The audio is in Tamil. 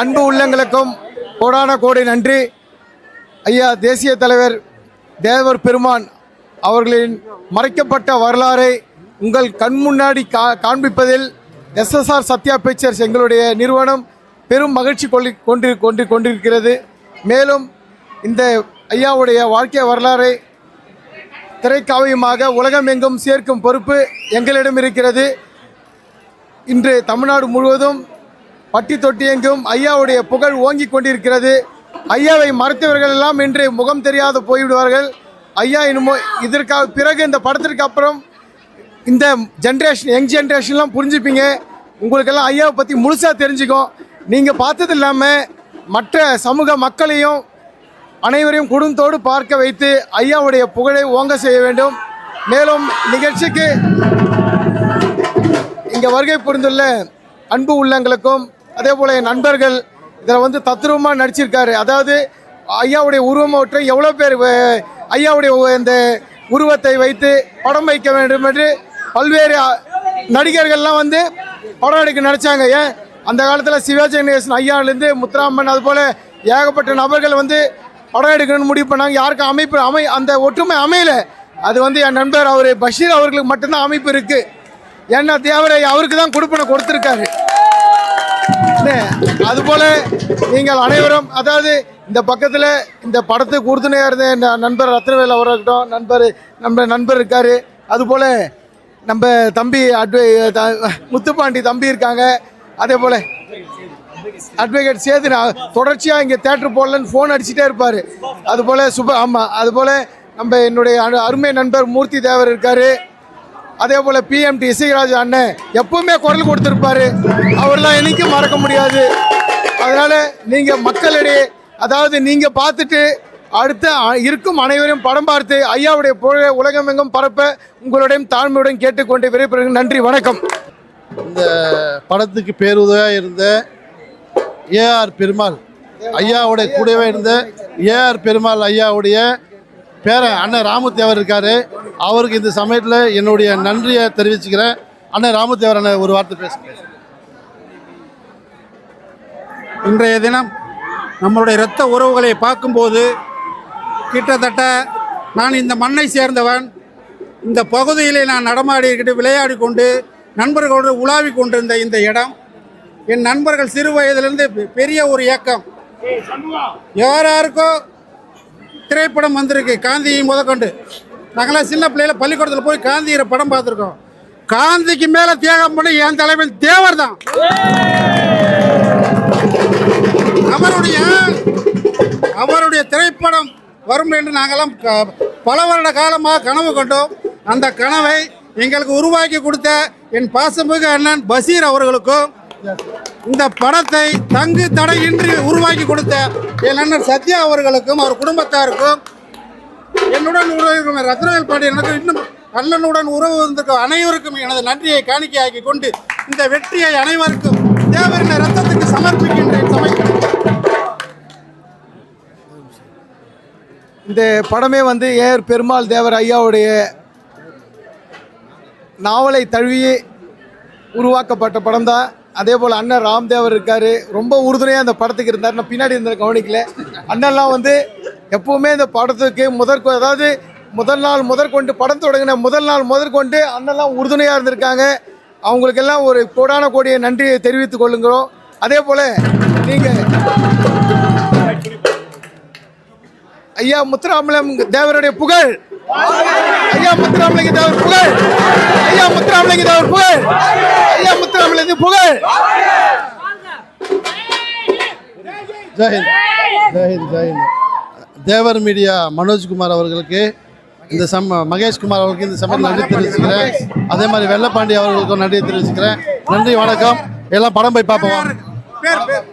அன்பு உள்ளங்களுக்கும் கோடான கோடி நன்றி. ஐயா தேசிய தலைவர் தேவர் பெருமான் அவர்களின் மறைக்கப்பட்ட வரலாறை உங்கள் கண் முன்னாடி கா காண்பிப்பதில் எஸ்எஸ்ஆர் சத்யா பிக்சர்ஸ் எங்களுடைய நிறுவனம் பெரும் மகிழ்ச்சி கொள்ளி கொண்டு கொண்டு கொண்டிருக்கிறது. மேலும் இந்த ஐயாவுடைய வாழ்க்கை வரலாறை திரைக்காவியமாக உலகமெங்கும் சேர்க்கும் பொறுப்பு எங்களிடம் இருக்கிறது. இன்று தமிழ்நாடு முழுவதும் பட்டி தொட்டி எங்கும் ஐயாவுடைய புகழ் ஓங்கிக் கொண்டிருக்கிறது. ஐயாவை மறைத்தவர்கள் எல்லாம் இன்று முகம் தெரியாத போய்விடுவார்கள். ஐயா இனிமோ இதற்காக பிறகு இந்த படத்திற்கு அப்புறம் இந்த ஜென்ரேஷன் யங் ஜென்ரேஷன்லாம் புரிஞ்சுப்பீங்க. உங்களுக்கெல்லாம் ஐயாவை பற்றி முழுசாக தெரிஞ்சுக்கும் நீங்கள் பார்த்தது இல்லாமல் மற்ற சமூக மக்களையும் அனைவரையும் குடும்பத்தோடு பார்க்க வைத்து ஐயாவுடைய புகழை ஓங்க செய்ய வேண்டும். மேலும் நிகழ்ச்சிக்கு இங்கே வருகை புரிந்துள்ள அன்பு உள்ளங்களுக்கும் அதே போல் என் நண்பர்கள் இதில் வந்து தத்ரூபமாக நடிச்சிருக்காரு. அதாவது ஐயாவுடைய உருவமற்றை எவ்வளோ பேர் ஐயாவுடைய இந்த உருவத்தை வைத்து படம் வைக்க வேண்டும் என்று பல்வேறு நடிகர்கள்லாம் வந்து படம் எடுக்க நினச்சாங்க. ஏன்? அந்த காலத்தில் சிவாஜி கணேசன் ஐயாவிலேருந்து முத்துராமன் அதுபோல் ஏகப்பட்ட நபர்கள் வந்து படம் எடுக்கணும்னு முடிவு பண்ணாங்க. யாருக்கும் அமைப்பு அமை அந்த ஒற்றுமை அமையலை. அது வந்து என் நண்பர் அவர் பஷீர் அவர்களுக்கு மட்டும்தான் அமைப்பு இருக்குது ஏன்னா தேவரை அவருக்கு தான் கொடுப்பனை கொடுத்துருக்காரு. அதுபோல நீங்கள் அனைவரும் அதாவது இந்த பக்கத்தில் இந்த படத்துக்கு உறுதுணையாக இருந்த நண்பர் ரத்னவேல் அவராகட்டும் இருக்கட்டும் நண்பர் நம்ம நண்பர் இருக்கார். அதுபோல் நம்ம தம்பி அட்வை த- முத்துப்பாண்டி தம்பி இருக்காங்க. அதே போல் அட்வொகேட் சேர்த்து நான் தொடர்ச்சியாக இங்கே தேட்டர் போடலன்னு ஃபோன் அடிச்சுட்டே இருப்பார். அதுபோல் சுப ஆமாம் அதுபோல் நம்ம என்னுடைய அரு- அருமை நண்பர் மூர்த்தி தேவர் இருக்கார். அதே போல் பிஎம்டி இசைராஜ் அண்ணன் எப்பவுமே குரல் கொடுத்துருப்பாரு. அவர்லாம் என்னைக்கும் மறக்க முடியாது. அதனால் நீங்கள் மக்களிடையே அதாவது நீங்கள் பார்த்துட்டு அடுத்த அ- இருக்கும் அனைவரையும் படம் பார்த்து ஐயாவுடைய புகழை உலகமெங்கும் பரப்ப உங்களுடையும் தாழ்மையுடன் கேட்டுக்கொண்டு விரைப்பெறுகிறேன் நன்றி வணக்கம். இந்த படத்துக்கு பேருதவியாக இருந்த ஏஆர் பெருமாள் ஐயாவுடைய கூடவே இருந்த ஏஆர் பெருமாள் ஐயாவுடைய பேரன் அண்ணன் ராமுத்தேவர் இருக்காரு. அவருக்கு இந்த சமயத்தில் என்னுடைய நன்றியை தெரிவிச்சுக்கிறேன். அண்ணன் ராமதேவர் அண்ணன் ஒரு வார்த்தை பேசுகிறேன் இன்றைய தினம் நம்மளுடைய இரத்த உறவுகளை பார்க்கும்போது கிட்டத்தட்ட நான் இந்த மண்ணை சேர்ந்தவன் இந்த பகுதியிலே நான் நடமாடிக்கிட்டு விளையாடி கொண்டு நண்பர்களோடு உலாவி கொண்டிருந்த இந்த இடம் என் நண்பர்கள் சிறு வயதிலிருந்து பெரிய ஒரு இயக்கம். யார் யாருக்கோ திரைப்படம் வந்திருக்கு காந்தியை முதற்கொண்டு. நாங்களாம் சின்ன பிள்ளையில பள்ளிக்கூடத்தில் போய் காந்தியரை படம் பார்த்துருக்கோம். காந்திக்கு மேலே தியாகம் பண்ணி என் தலைவன் தேவர் தான் அவருடைய அவருடைய திரைப்படம் வரும் என்று நாங்கள்லாம் பல வருட காலமாக கனவு கண்டோம். அந்த கனவை எங்களுக்கு உருவாக்கி கொடுத்த என் பாசமிகு அண்ணன் பஷீர் அவர்களுக்கும் இந்த படத்தை தங்கு தடையின்றி உருவாக்கி கொடுத்த என் அண்ணன் சத்யா அவர்களுக்கும் அவர் குடும்பத்தாருக்கும் என்னுடன் உறவு ரத்னவேல் எனக்கு இன்னும் அண்ணனுடன் உறவு வந்திருக்கும் அனைவருக்கும் எனது நன்றியை காணிக்கையாக்கி கொண்டு இந்த வெற்றியை அனைவருக்கும் தேவரின் ரத்தத்துக்கு சமர்ப்பிக்கின்றேன். சமைக்கிறேன். இந்த படமே வந்து ஏஆர் பெருமாள் தேவர் ஐயாவுடைய நாவலை தழுவி உருவாக்கப்பட்ட படம் தான் அதே போல் அண்ணன் ராம்தேவர் இருக்கார். ரொம்ப உறுதுணையாக அந்த படத்துக்கு இருந்தார். நான் பின்னாடி இருந்த கவனிக்கல. அண்ணன்லாம் வந்து எப்போவுமே இந்த படத்துக்கு முதற் அதாவது முதல் நாள் முதற்கொண்டு படம் தொடங்கின முதல் நாள் முதற்கொண்டு அண்ணன்லாம் உறுதுணையாக இருந்திருக்காங்க. அவங்களுக்கெல்லாம் ஒரு கோடான கோடிய நன்றியை தெரிவித்துக் கொள்ளுங்கிறோம் அதே போல் நீங்கள் ஐயா முத்துராமலிங்கம் தேவருடைய புகழ். ஐயா முத்துராமலிங்க தேவர் புகழ். ஐயா முத்துராமலிங்க தேவர் புகழ். ஐயா முத்துராமலிங்க புகழ். ஜெயஹிந்த் ஜெயஹிந்த் ஜெயஹிந்த் தேவர் மீடியா மனோஜ்குமார் அவர்களுக்கு இந்த சம மகேஷ்குமார் அவர்களுக்கு இந்த சமயத்தில் நன்றி தெரிவிச்சுக்கிறேன். அதே மாதிரி வெள்ளப்பாண்டி அவர்களுக்கும் நன்றி தெரிவிச்சுக்கிறேன். நன்றி வணக்கம். எல்லாம் படம் போய் பார்ப்போம்.